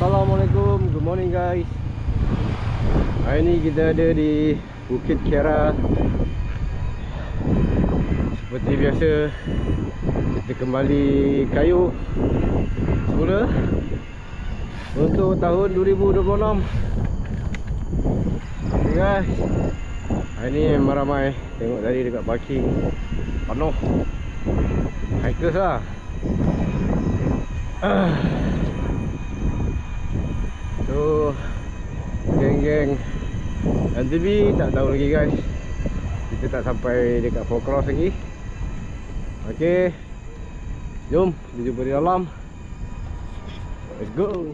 Assalamualaikum, good morning guys. Hari ni kita ada di Bukit Kiara. Seperti biasa Kita kembali kayu Semula Untuk tahun 2026 Okay guys. Hari ni memang ramai. Tengok tadi dekat parking Penuh. Hikers lah. Ah. So Geng-geng NTB tak tahu lagi guys. Kita tak sampai dekat Four Cross lagi. Okay Jom kita jumpa di dalam. Let's go.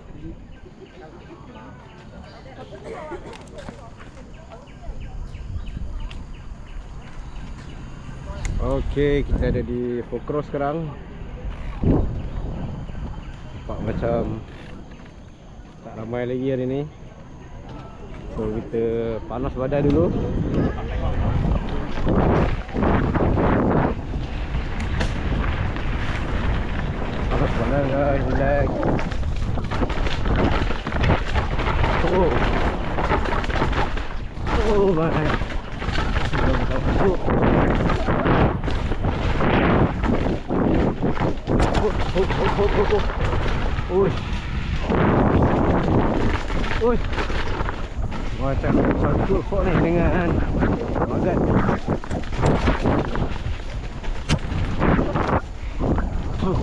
Okay kita ada di Four Cross sekarang. Nampak macam ramai lagi hari ni. So kita panas badan dulu. Panas badan guys, relax. Oh. Oh my Oh Oh oh oh oh oh Uish Ui Macam satu kok ni dengan Magat Huh.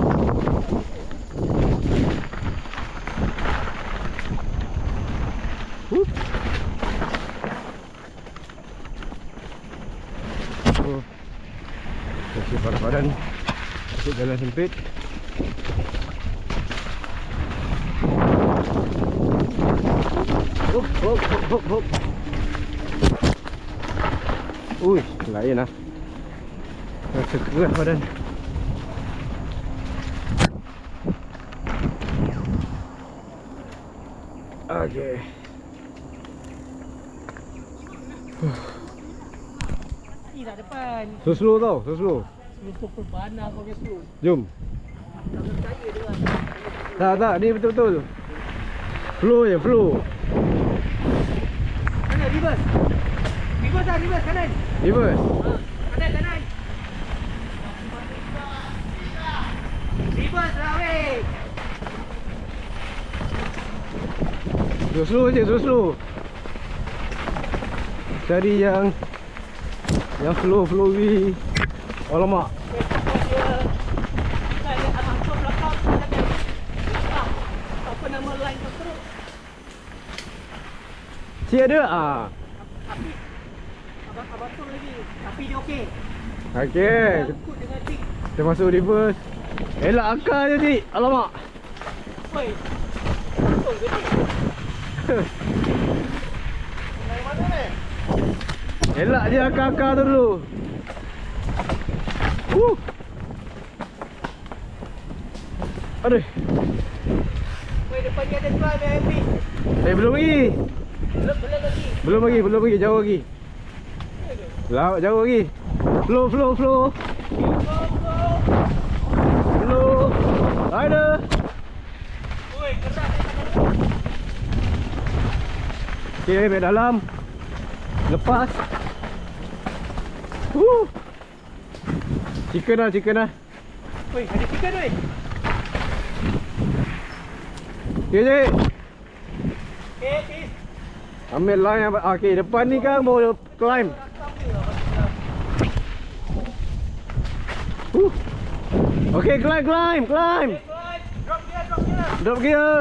Oh. Kasih badan Masuk jalan sempit Hop, hop, hop, hop, hop. Ui, lain lah. Rasa keras badan. Okay. Dah depan. So slow tau, so slow. Slow pukul panas pakai slow. Jom. Tak percaya dia. Tak, tak, ni betul-betul. Flow je, flow. Reverse. Reverse dah reverse kanan. Reverse. Ha, kanan kanan. Reverse lah weh. So slow je, so slow. Cari yang yang flow flowy. Alamak. Ah, Apa nama line kau Si ada ah. Tapi abang abang tu lagi. Tapi dia okey. Okey. Kita masuk reverse. Elak akal je dik. Alamak. Woi. Betul ke ni? Dari mana ni? Elak je akal-akal tu dulu. Uh. Aduh. Woi depan ni ada tuan VIP. Eh belum lagi. Belum belum lagi. Belum lagi, belum lagi. Jauh lagi. Laut jauh lagi. Flow, flow, flow. Flow. Woi keras ni Okey, baik dalam. Lepas. Uh. Chicken lah, chicken lah. Woi ada chicken woi. Okey, Cik. Okay. Ambil line? Ah, Okey, depan ni kan mau climb. Uh. Okey, climb, climb, climb. Drop gear, drop gear. Drop gear.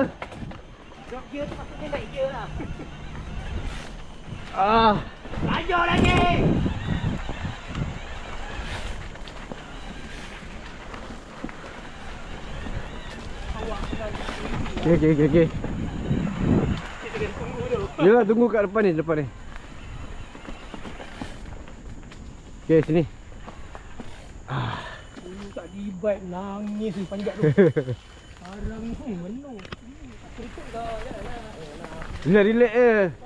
Drop gear tu maksudnya naik gear lah. Ah. Laju lagi. Okey, okey, okey, okey. kita kena tunggu dulu. Yalah, tunggu kat depan ni, depan ni. Okey, sini. Dulu tak di bike nangis ni panjat tu. Sekarang ni menung. Tak kerikut dah. Yalah. Relax, relax je.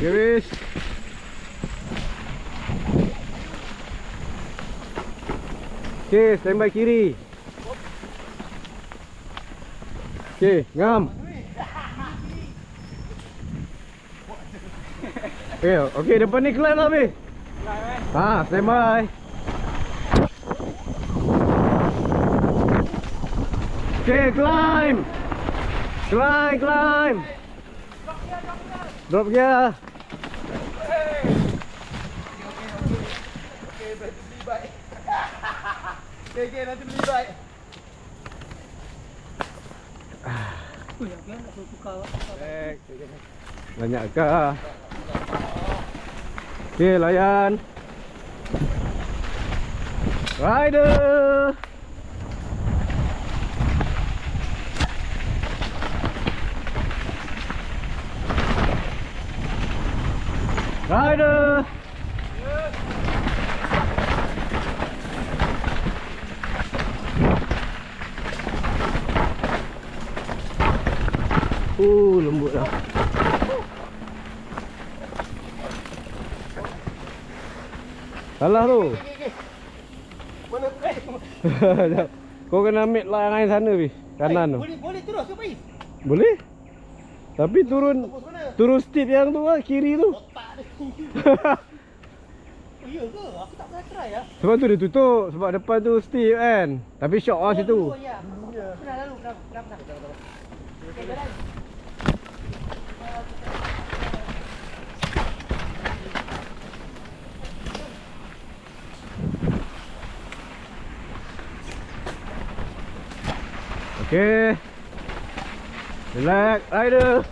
Garis. Okay, standby kiri. Okay, ngam. Okay, okay depan ni climb lah, Bi. Ha, standby. Okay, climb. Climb, climb. Drop gear. Okay, okay, nanti beli nak suruh tukar. Banyak kah? Okay, layan. Rider. Rider. Uh, lembut lah. Salah tu. Mana eh? Sekejap. Kau kena ambil layangan sana Bi. Kanan tu. Boleh, boleh terus ke Pai? Boleh? Tapi turun turun steep yang tu lah kiri tu. Ya ke? Aku tak pernah try ya. sebab tu dia tutup sebab depan tu steep kan. Tapi shock lah situ. Ya. Pernah lalu, pernah, pernah, pernah. Okay, jalan. Okey. Relax, rider.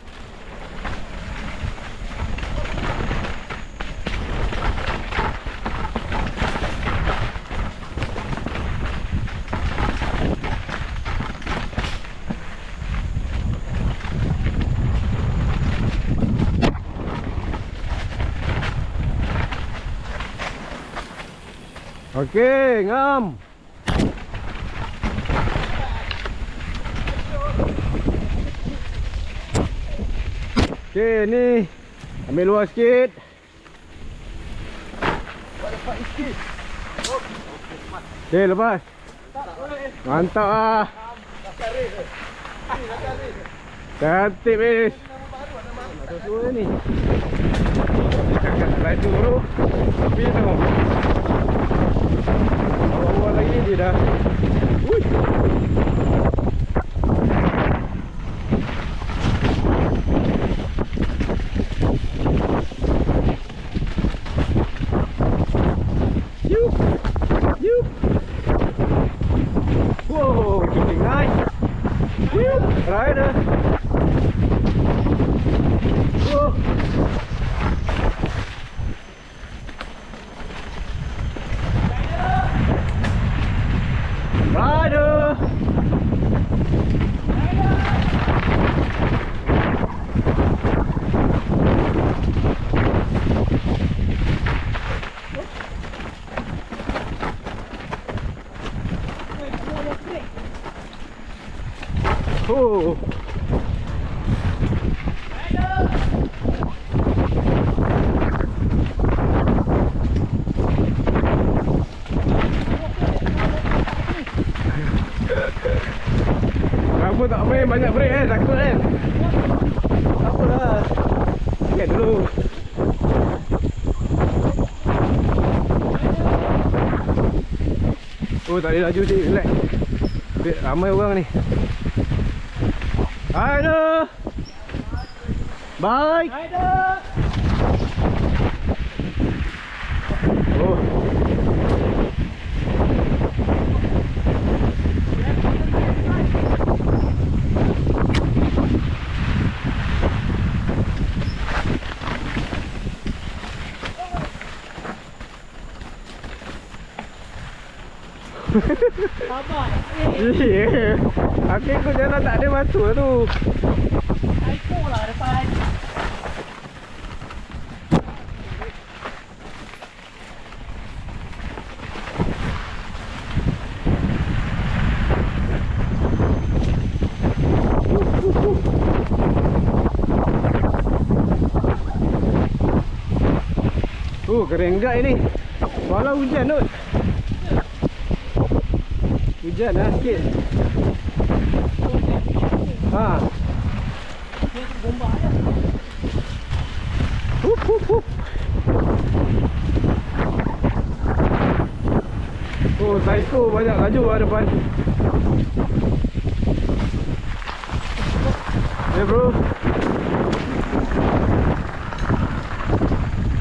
Okey, ngam. Okey, ni. Ambil luar sikit. Okey, lepas. Mantap ah. Cantik, bis. Laju bro. Tapi tengok. Awal-awal lagi dia dah. Ui. Kamu tak main banyak break eh, takut kan? Dulu. Oh tak boleh laju je, relax. Ramai orang ni. Aduh. Baik. Rider! Oh. Sabar. Eh, Ya. Aku ikut jalan tak ada batu tu. Aiko lah depan. kering enggak ini. Walau hujan Nut. Hujan lah sikit. Ha. Gombak je. Hup, hup, hup. Oh, psycho banyak laju lah depan. Hey bro.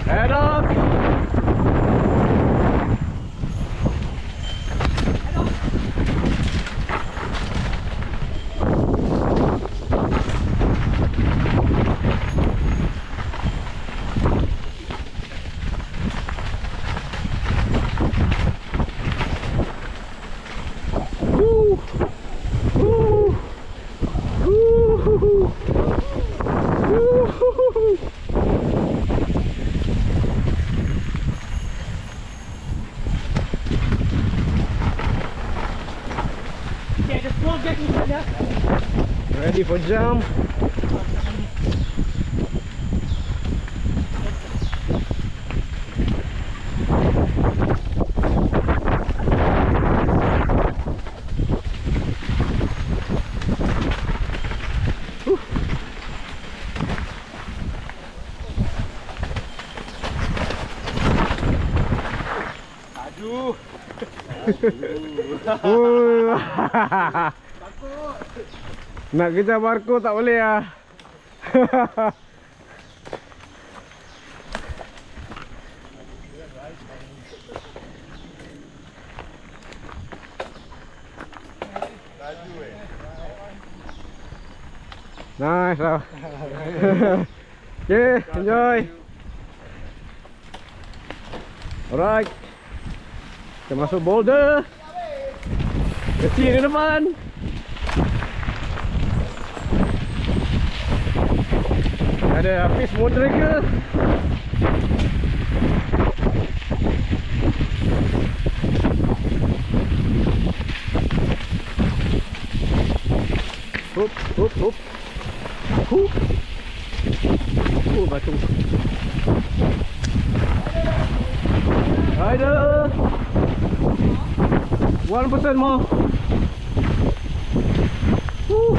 Head up. Woo. Woo. Woo. Woo. Dia ada small gap ni saja. Ready for jump. Aduh. Oh. Nak kejar Marco tak boleh ah. Nice lah. okay, enjoy. Alright. Kita masuk boulder. Kecil di depan. Ada Hafiz Moonraker. Hup, hup, hup. Hup. Oh, batu. Ada. One percent more. Woo.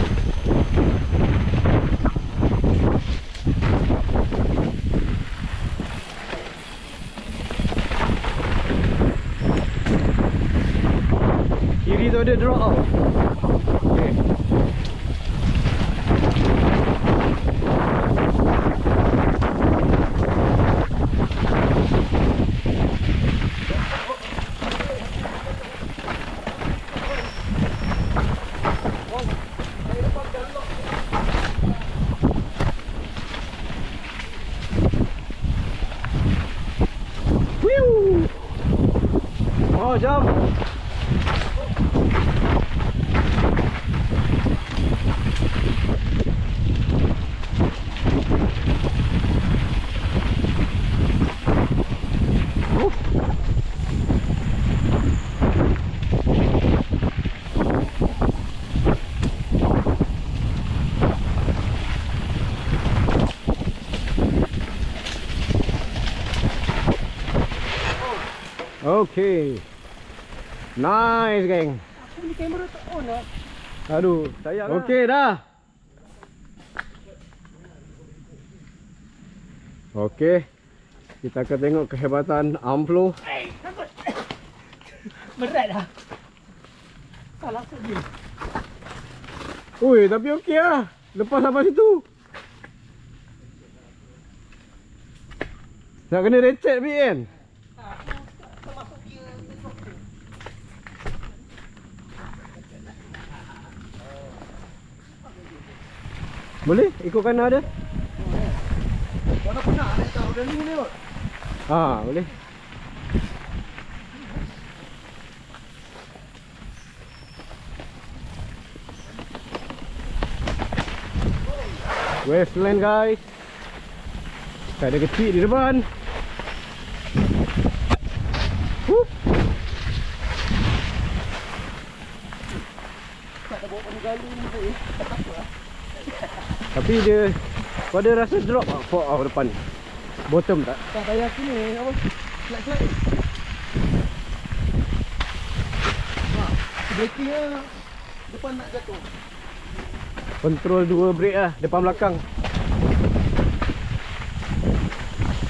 Kiri tu ada drop tau. Okay. Whew. Oh, jump. Okay. Nice, geng. Aku ni kamera tak on lah. Aduh, sayang. Okey dah. Okey. Kita akan tengok kehebatan Amplo. Eh, takut. Berat dah. Salah saja. Ui, tapi okey lah. Lepas sampai situ. Nak kena recet bit kan? Boleh? Ikut kanan ada? Kau nak pernah naik kau dah ni ni. Ha, boleh. Westland guys. Tak ada kecil di depan. Huh. Tak ada bawa penugalu ni pun eh. Tapi dia pada rasa drop tak for depan. Bottom tak? Tak payah sini apa. Slide slide. Ha, braking lah. Depan nak jatuh. Control dua brake lah Depan belakang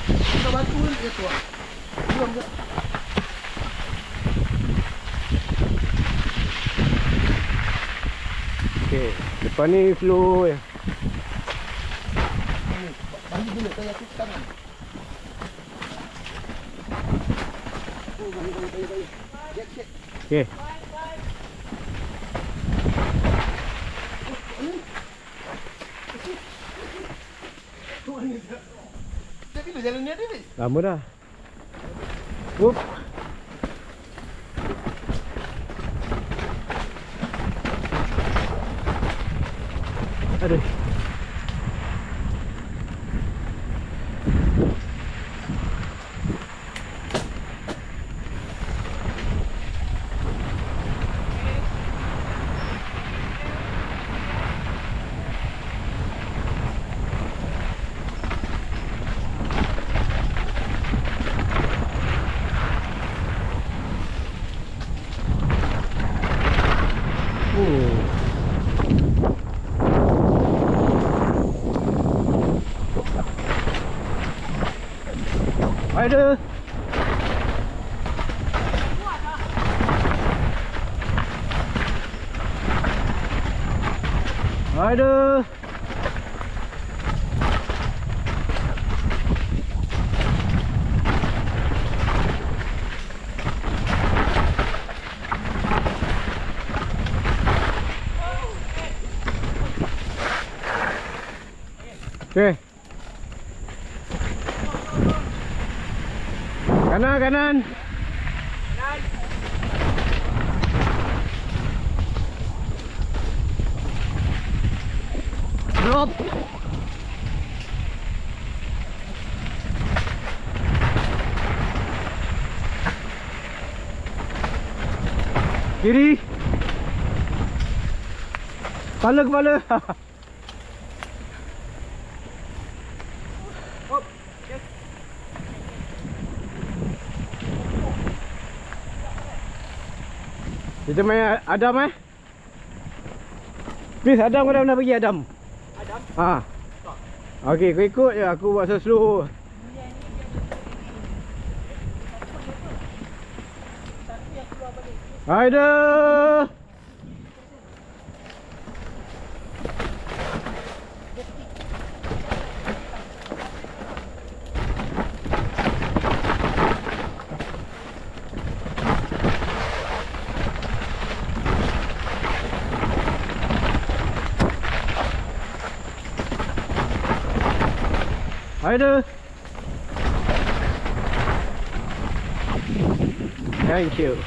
Kita batu nak jatuh lah. Diam je. Okay Depan ni je Ni, Bagi dulu saya aku tangan. Weh? Lama dah Whoop Aduh Oh. Ada. Ada. Okey. Kanan kanan. Drop. Kiri. Kepala kepala. Kita main Adam eh? Please Adam kau dah pernah pergi Adam? Adam? Ha. Okey, kau ikut je aku buat slow. Ada. Thank you.